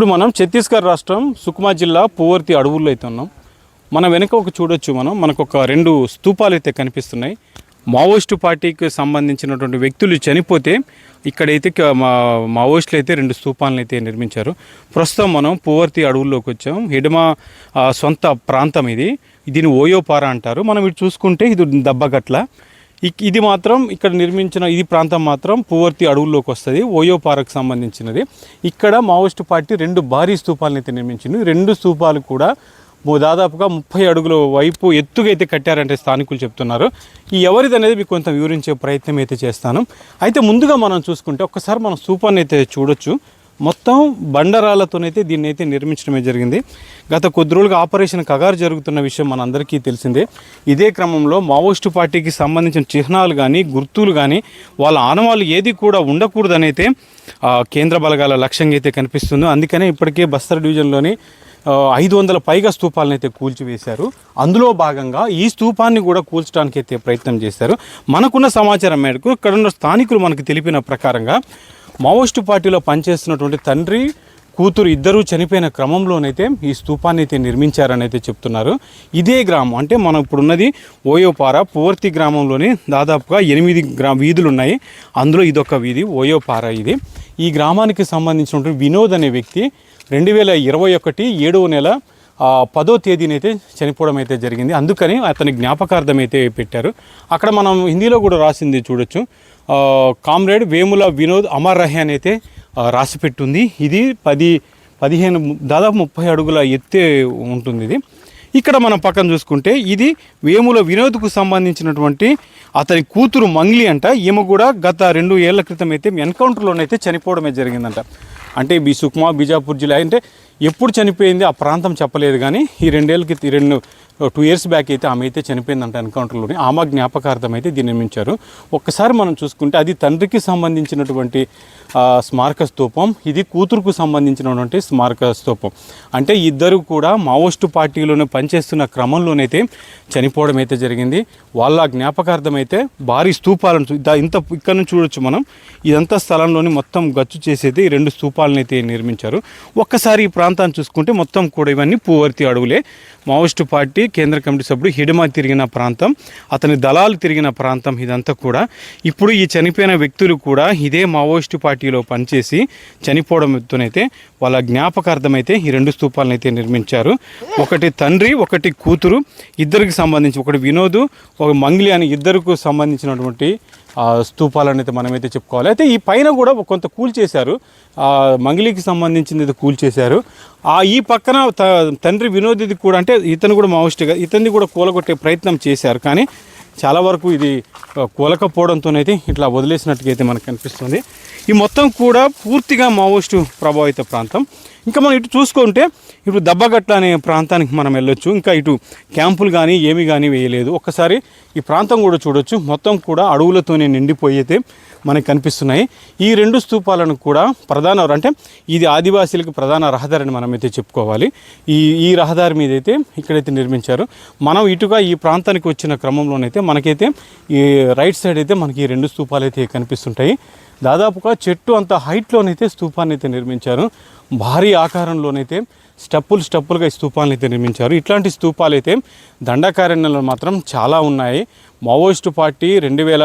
ఇప్పుడు మనం ఛత్తీస్గఢ్ రాష్ట్రం సుకుమా జిల్లా పువర్తి అడవుల్లో అయితే ఉన్నాం. మన వెనుక ఒక చూడొచ్చు మనం. మనకు ఒక రెండు స్తూపాలు అయితే కనిపిస్తున్నాయి. మావోయిస్టు పార్టీకి సంబంధించినటువంటి వ్యక్తులు చనిపోతే ఇక్కడైతే మా మావోయిస్టులు అయితే రెండు స్తూపాలను అయితే నిర్మించారు. ప్రస్తుతం మనం పువర్తి అడవుల్లోకి వచ్చాం. హిడమ సొంత ప్రాంతం ఇది. దీని ఓయోపార అంటారు. మనం ఇటు చూసుకుంటే ఇది దబ్బగట్ల. ఇది మాత్రం ఇక్కడ నిర్మించిన ఇది ప్రాంతం మాత్రం పువర్తి అడవుల్లోకి వస్తుంది ఓయో పార్క్ సంబంధించినది. ఇక్కడ మావోయిస్టు పార్టీ రెండు భారీ స్తూపాలను అయితే నిర్మించింది. రెండు స్తూపాలు కూడా దాదాపుగా ముప్పై అడుగుల వైపు ఎత్తుగా అయితే కట్టారంటే స్థానికులు చెప్తున్నారు. ఈ ఎవరిది అనేది మీకు కొంత వివరించే ప్రయత్నం అయితే చేస్తాను. అయితే ముందుగా మనం చూసుకుంటే ఒక్కసారి మనం స్తూపాన్ని అయితే చూడొచ్చు. మొత్తం బండరాలతోనైతే దీన్ని అయితే నిర్మించడమే జరిగింది. గత కొద్ది రోజులుగా ఆపరేషన్ కగారు జరుగుతున్న విషయం మనందరికీ తెలిసిందే. ఇదే క్రమంలో మావోయిస్టు పార్టీకి సంబంధించిన చిహ్నాలు కానీ గుర్తులు కానీ వాళ్ళ ఆనవాళ్ళు ఏది కూడా ఉండకూడదనైతే కేంద్ర బలగాల లక్ష్యంగా అయితే కనిపిస్తుందో. అందుకనే ఇప్పటికే బస్తర్ డివిజన్లోని ఐదు వందల పైగా స్తూపాలను అయితే కూల్చివేశారు. అందులో భాగంగా ఈ స్తూపాన్ని కూడా కూల్చడానికి అయితే ప్రయత్నం చేశారు. మనకున్న సమాచారం మేరకు ఇక్కడ ఉన్న స్థానికులు మనకు తెలిపిన ప్రకారంగా మావోయిస్టు పార్టీలో పనిచేస్తున్నటువంటి తండ్రి కూతురు ఇద్దరూ చనిపోయిన క్రమంలోనైతే ఈ స్తూపాన్ని అయితే నిర్మించారని అయితే చెప్తున్నారు. ఇదే గ్రామం అంటే మనం ఇప్పుడున్నది ఓయోపార పూర్తి గ్రామంలోని దాదాపుగా ఎనిమిది గ్రా వీధులు ఉన్నాయి అందులో ఇదొక వీధి ఓయోపార ఇది. ఈ గ్రామానికి సంబంధించినటువంటి వినోద్ అనే వ్యక్తి రెండు వేల ఇరవై ఒకటి ఏడవ నెల పదో తేదీనైతే చనిపోవడం అయితే జరిగింది. అందుకని అతని జ్ఞాపకార్థం అయితే పెట్టారు. అక్కడ మనం హిందీలో కూడా రాసింది చూడొచ్చు. కామ్రేడ్ వేముల వినోద్ అమర్ రహే అని అయితే రాసి పెట్టుంది ఇది పది పదిహేను దాదాపు ముప్పై అడుగుల ఎత్తే ఉంటుంది ఇది. ఇక్కడ మనం పక్కన చూసుకుంటే ఇది వేముల వినోద్కు సంబంధించినటువంటి అతని కూతురు మంగ్లీ అంట. ఈమె కూడా గత రెండు ఏళ్ళ క్రితం అయితే ఎన్కౌంటర్లోనైతే చనిపోవడమే జరిగిందంట. అంటే బి సుక్మా బీజాపూర్ జిల్లా అంటే ఎప్పుడు చనిపోయింది ఆ ప్రాంతం చెప్పలేదు కానీ ఈ రెండేళ్ళకి రెండు టూ ఇయర్స్ బ్యాక్ అయితే ఆమె అయితే చనిపోయిందంట ఎన్కౌంటర్లోని. ఆమె జ్ఞాపకార్థం అయితే దీన్ని నిర్మించారు. ఒక్కసారి మనం చూసుకుంటే అది తండ్రికి సంబంధించినటువంటి స్మారక స్తూపం ఇది కూతురుకు సంబంధించినటువంటి స్మారక స్తూపం. అంటే ఇద్దరు కూడా మావోయిస్టు పార్టీలోనే పనిచేస్తున్న క్రమంలోనైతే చనిపోవడం అయితే జరిగింది. వాళ్ళ జ్ఞాపకార్థం అయితే భారీ స్తూపాలను చూ- ఇంత ఇక్కడ నుంచి చూడొచ్చు మనం. ఇదంతా స్థలంలోని మొత్తం గచ్చు చేసేది ఈ రెండు స్తూపాలను అయితే నిర్మించారు. ఒక్కసారి ఈ ప్రాంతాన్ని చూసుకుంటే మొత్తం కూడా ఇవన్నీ పూవర్తి అడవులే. మావోయిస్టు పార్టీ కేంద్ర కమిటీ సభ్యుడు హిడమా తిరిగిన ప్రాంతం అతని దళాలు తిరిగిన ప్రాంతం ఇదంతా కూడా. ఇప్పుడు ఈ చనిపోయిన వ్యక్తులు కూడా ఇదే మావోయిస్టు పార్టీలో పనిచేసి చనిపోవడంతోనైతే వాళ్ళ జ్ఞాపకార్థమైతే ఈ రెండు స్తూపాలను అయితే నిర్మించారు. ఒకటి తండ్రి ఒకటి కూతురు. ఇద్దరికి సంబంధించి ఒకటి వినోద్ ఒక మంగ్లి అని ఇద్దరికి సంబంధించినటువంటి స్తూపాలను అయితే మనమైతే చెప్పుకోవాలి. అయితే ఈ పైన కూడా కొంత కూల్ చేశారు. మంగిలికి సంబంధించింది ఇది కూల్ చేశారు. ఆ ఈ పక్కన త- తండ్రి వినోద్ది కూడా అంటే ఇతను కూడా మావోయిస్ట్గా ఇతన్ని కూడా కూలగొట్టే ప్రయత్నం చేశారు. కానీ చాలా వరకు ఇది కూలకపోవడంతోనైతే ఇట్లా వదిలేసినట్టుగా అయితే మనకు కనిపిస్తుంది. ఈ మొత్తం కూడా పూర్తిగా మావోయిస్టు ప్రభావిత ప్రాంతం. ఇంకా మనం ఇటు చూసుకుంటే ఇప్పుడు దబ్బగట్ల అనే ప్రాంతానికి మనం వెళ్ళొచ్చు. ఇంకా ఇటు క్యాంపులు కానీ ఏమి కానీ వేయలేదు. ఒక్కసారి ఈ ప్రాంతం కూడా చూడొచ్చు. మొత్తం కూడా అడవులతోనే నిండిపోయితే అయితే మనకు కనిపిస్తున్నాయి. ఈ రెండు స్తూపాలను కూడా ప్రధాన అంటే ఇది ఆదివాసీలకు ప్రధాన రహదారిని మనం అయితే చెప్పుకోవాలి. ఈ ఈ రహదారి మీద అయితే ఇక్కడైతే నిర్మించారు. మనం ఇటుగా ఈ ప్రాంతానికి వచ్చిన క్రమంలోనైతే మనకైతే ఈ రైట్ సైడ్ అయితే మనకి ఈ రెండు స్తూపాలు అయితే కనిపిస్తుంటాయి. దాదాపుగా చెట్టు అంత హైట్లోనైతే స్తూపాన్ని అయితే నిర్మించారు. భారీ ఆకారంలోనైతే స్టెప్పులు స్టెప్పులుగా ఈ స్తూపాలను అయితే నిర్మించారు. ఇట్లాంటి స్తూపాలు అయితే దండకారణ్యంలో మాత్రం చాలా ఉన్నాయి. మావోయిస్టు పార్టీ రెండు వేల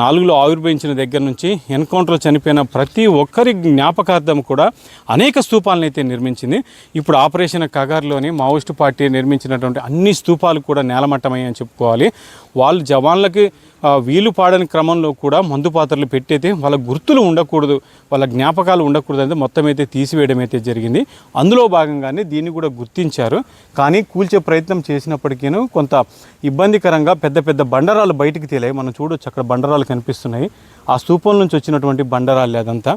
నాలుగులో ఆవిర్భవించిన దగ్గర నుంచి ఎన్కౌంటర్లో చనిపోయిన ప్రతి ఒక్కరి జ్ఞాపకార్థం కూడా అనేక స్తూపాలను అయితే నిర్మించింది. ఇప్పుడు ఆపరేషన్ కగార్లోని మావోయిస్టు పార్టీ నిర్మించినటువంటి అన్ని స్తూపాలు కూడా నేలమట్టమయ్యని చెప్పుకోవాలి. వాళ్ళు జవాన్లకి వీలు పాడని క్రమంలో కూడా మందు పాత్రలు పెట్టయితే వాళ్ళ గుర్తులు ఉండకూడదు వాళ్ళ జ్ఞాపకాలు ఉండకూడదు అంటే మొత్తం అయితే తీసివేయడం అయితే జరిగింది. అందులో భాగంగా భాగంగానే దీన్ని కూడా గుర్తించారు. కానీ కూల్చే ప్రయత్నం చేసినప్పటికీ కొంత ఇబ్బందికరంగా పెద్ద పెద్ద బండరాలు బయటికి తేలాయి. మనం చూడొచ్చు అక్కడ బండరాలు కనిపిస్తున్నాయి. ఆ స్థూపం నుంచి వచ్చినటువంటి బండరాలు అదంతా.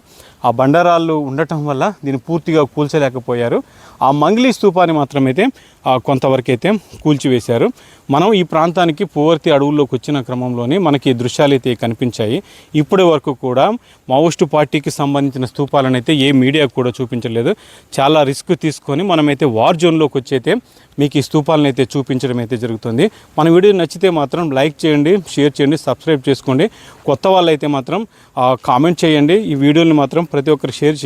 ఆ బండరాళ్ళు ఉండటం వల్ల దీన్ని పూర్తిగా కూల్చలేకపోయారు. ఆ మంగ్లీ స్థూపాన్ని మాత్రమైతే ఆ, కొంతవరకు అయితే కూల్చివేశారు. మనం ఈ ప్రాంతానికి పూర్తి అడవుల్లోకి వచ్చిన క్రమంలోనే మనకి దృశ్యాలు అయితే కనిపించాయి. ఇప్పటి వరకు కూడా మావోస్టు పార్టీకి సంబంధించిన స్థూపాలను అయితే ఏ మీడియా కూడా చూపించలేదు. చాలా రిస్క్ తీసుకొని మనమైతే వార్ జోన్లోకి వచ్చి అయితే మీకు ఈ స్తూపాలను అయితే చూపించడం అయితే జరుగుతుంది. మన వీడియో నచ్చితే మాత్రం లైక్ చేయండి షేర్ చేయండి సబ్స్క్రైబ్ చేసుకోండి. కొత్త వాళ్ళు అయితే మాత్రం కామెంట్ చేయండి. ఈ వీడియోని మాత్రం ప్రతి ఒక్కరు షేర్ చేయండి.